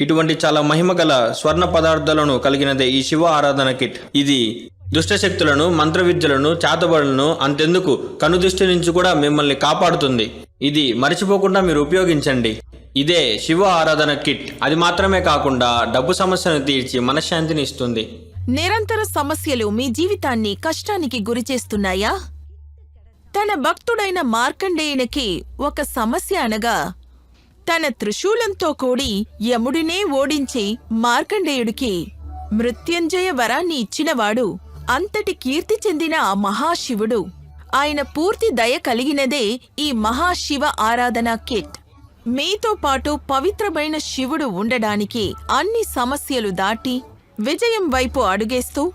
ఇటువంటి చాలా మహిమగల స్వర్ణ పదార్థాలను కలిగినదే ఈ శివ ఆరాధన కిట్. ఇది దుష్టశక్తులను మంత్ర విద్యలను చేతబడులను అంతెందుకు కనుదృష్టి నుంచి కూడా మిమ్మల్ని కాపాడుతుంది. ఇది మర్చిపోకుండా మీరు ఉపయోగించండి. ఇదే శివ ఆరాధన కిట్. అది మాత్రమే కాకుండా డబ్బు సమస్యను తీర్చి మనశ్శాంతిని ఇస్తుంది. నిరంతర సమస్యలు మీ జీవితాన్ని కష్టానికి గురిచేస్తున్నాయా తన భక్తుడైన మార్కండేయునికి ఒక సమస్య అనగా తన త్రిశూలంతో కూడి యముడినే ఓడించి మార్కండేయుడికి మృత్యుంజయ వరాన్ని ఇచ్చినవాడు అంతటి కీర్తి చెందిన ఆ మహాశివుడు. ఆయన పూర్తి దయ కలిగినదే ఈ మహాశివ ఆరాధన కిట్. మీతో పాటు పవిత్రమైన శివుడు ఉండడానికి అన్ని సమస్యలు దాటి విజయం వైపు అడుగేస్తూ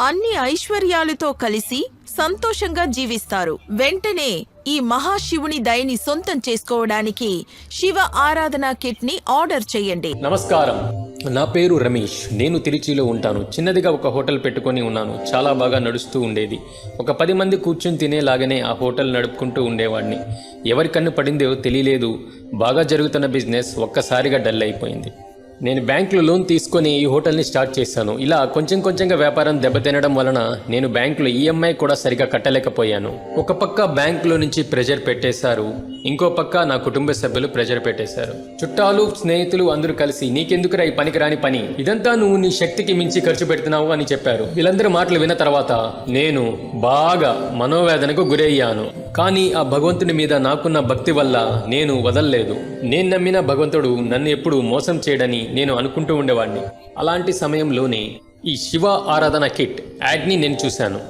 అన్ని ఐశ్వర్యాలతో కలిసి సంతోషంగా జీవిస్తారు. వెంటనే ఈ మహాశివుని దయని సొంతం చేసుకోవడానికి శివ ఆరాధన కిట్ని ఆర్డర్ చేయండి. నమస్కారం. నా పేరు రమేష్. నేను తిరుచిలో ఉంటాను. చిన్నదిగా ఒక హోటల్ పెట్టుకొని ఉన్నాను. చాలా బాగా నడుస్తూ ఉండేది. ఒక పది మంది కూర్చుని తినేలాగానే ఆ హోటల్ నడుపుకుంటూ ఉండేవాడిని. ఎవరి కన్ను పడిందో తెలియలేదు. బాగా జరుగుతున్న బిజినెస్ ఒక్కసారిగా డల్ అయిపోయింది. నేను బ్యాంకులో లోన్ తీసుకొని ఈ హోటల్ని స్టార్ట్ చేశాను. ఇలా కొంచెం కొంచెంగా వ్యాపారం దెబ్బతినడం వలన నేను బ్యాంకులో ఈఎంఐ కూడా సరిగా కట్టలేకపోయాను. ఒక పక్క బ్యాంకులో నుంచి ప్రెజర్ పెట్టేశారు. ఇంకో పక్క నా కుటుంబ సభ్యులు ప్రెజర్ పెట్టేశారు. చుట్టాలు స్నేహితులు అందరూ కలిసి నీకెందుకురా ఈ పనికిరాని పని? ఇదంతా నువ్వు నీ శక్తికి మించి ఖర్చు పెడుతున్నావు అని చెప్పారు. వీళ్ళందరూ మాటలు విన్న తర్వాత నేను బాగా మనోవేదనకు గురయ్యాను. కానీ ఆ భగవంతుని మీద నాకున్న భక్తి వల్ల నేను వదల్లేదు. నేను నమ్మిన భగవంతుడు నన్ను ఎప్పుడు మోసం చేయడని నేను అనుకుంటూ ఉండేవాడిని అలాంటి సమయంలోనే ఈ శివ ఆరాధన కిట్ యాడ్ని నేను చూశాను.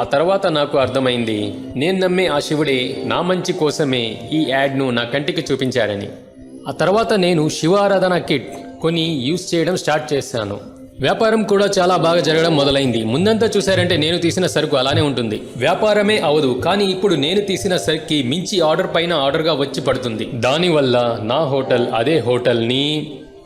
ఆ తర్వాత నాకు అర్థమైంది నేను నమ్మే ఆ శివుడే నా మంచి కోసమే ఈ యాడ్ను నా కంటికి చూపించారని. ఆ తర్వాత నేను శివ ఆరాధన కిట్ కొని యూస్ చేయడం స్టార్ట్ చేశాను. వ్యాపారం కూడా చాలా బాగా జరగడం మొదలైంది. ముందంతా చూసారంటే నేను తీసిన సరుకు అలానే ఉంటుంది. వ్యాపారమే అవదు కానీ ఇప్పుడు నేను తీసిన సరుకుకి మించి ఆర్డర్ పైన ఆర్డర్గా వచ్చి పడుతుంది. దానివల్ల నా హోటల్ అదే హోటల్ని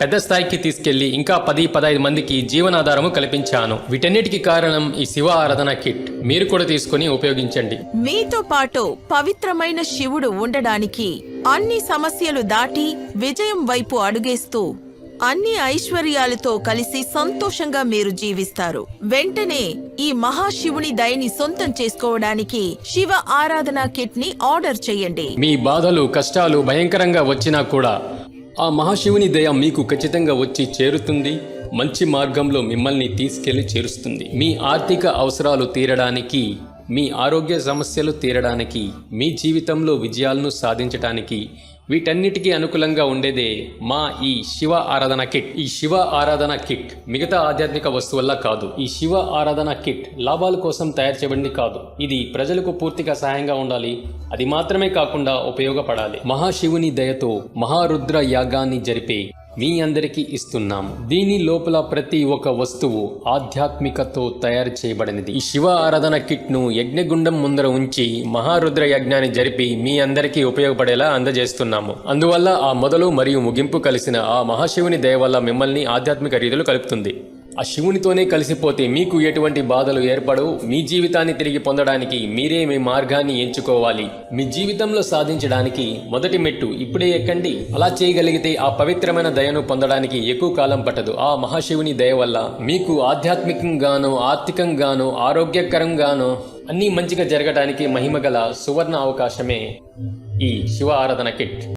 పెద్ద స్థాయికి తీసుకెళ్ళి ఇంకా పది పదహైదు మందికి జీవనాధారము కల్పించాను. వీటన్నిటికి కారణం ఈ శివ ఆరాధన కిట్. మీరు కూడా తీసుకొని ఉపయోగించండి. మీతో పాటు పవిత్రమైన శివుడు ఉండడానికి అన్ని సమస్యలు దాటి విజయం వైపు అడుగేస్తూ అన్ని ఐశ్వర్యాలతో కలిసి సంతోషంగా మీరు జీవిస్తారు. వెంటనే ఈ మహాశివుని దయని సొంతం చేసుకోవడానికి శివ ఆరాధన కిట్ని ఆర్డర్ చేయండి. మీ బాధలు కష్టాలు భయంకరంగా వచ్చినా కూడా ఆ మహాశివుని దయ మీకు ఖచ్చితంగా వచ్చి చేరుతుంది. మంచి మార్గంలో మిమ్మల్ని తీసుకెళ్ళి చేరుస్తుంది. మీ ఆర్థిక అవసరాలు తీరడానికి మీ ఆరోగ్య సమస్యలు తీరడానికి మీ జీవితంలో విజయాలను సాధించడానికి వీటన్నిటికీ అనుకూలంగా ఉండేదే మా ఈ శివ ఆరాధన కిట్. ఈ శివ ఆరాధన కిట్ మిగతా ఆధ్యాత్మిక వస్తువుల్లా కాదు. ఈ శివ ఆరాధన కిట్ లాభాల కోసం తయారు చేయబడింది కాదు. ఇది ప్రజలకు పూర్తిగా సహాయంగా ఉండాలి. అది మాత్రమే కాకుండా ఉపయోగపడాలి. మహాశివుని దయతో మహారుద్ర యాగాన్ని జరిపే మీ అందరికీ ఇస్తున్నాము దీని లోపల ప్రతి ఒక వస్తువు ఆధ్యాత్మికతో తయారు చేయబడినది. ఈ శివ ఆరాధన కిట్ను యజ్ఞగుండం ముందర ఉంచి మహారుద్ర యజ్ఞాన్ని జరిపి మీ అందరికీ ఉపయోగపడేలా అందజేస్తున్నాము. అందువల్ల ఆ మొదలు మరియు ముగింపు కలిసిన ఆ మహాశివుని దయ వల్ల మిమ్మల్ని ఆధ్యాత్మిక రీతిలో కలుపుతుంది. ఆ శివునితోనే కలిసిపోతే మీకు ఎటువంటి బాధలు ఏర్పడవు. మీ జీవితాన్ని తిరిగి పొందడానికి మీరే మీ మార్గాన్ని ఎంచుకోవాలి. మీ జీవితంలో సాధించడానికి మొదటి మెట్టు ఇప్పుడే ఎక్కండి. అలా చేయగలిగితే ఆ పవిత్రమైన దయను పొందడానికి ఎక్కువ కాలం పట్టదు. ఆ మహాశివుని దయ వల్ల మీకు ఆధ్యాత్మికంగానో ఆర్థికంగానో ఆరోగ్యకరంగానో అన్నీ మంచిగా జరగడానికి మహిమగల సువర్ణ అవకాశమే ఈ శివ ఆరాధన కిట్.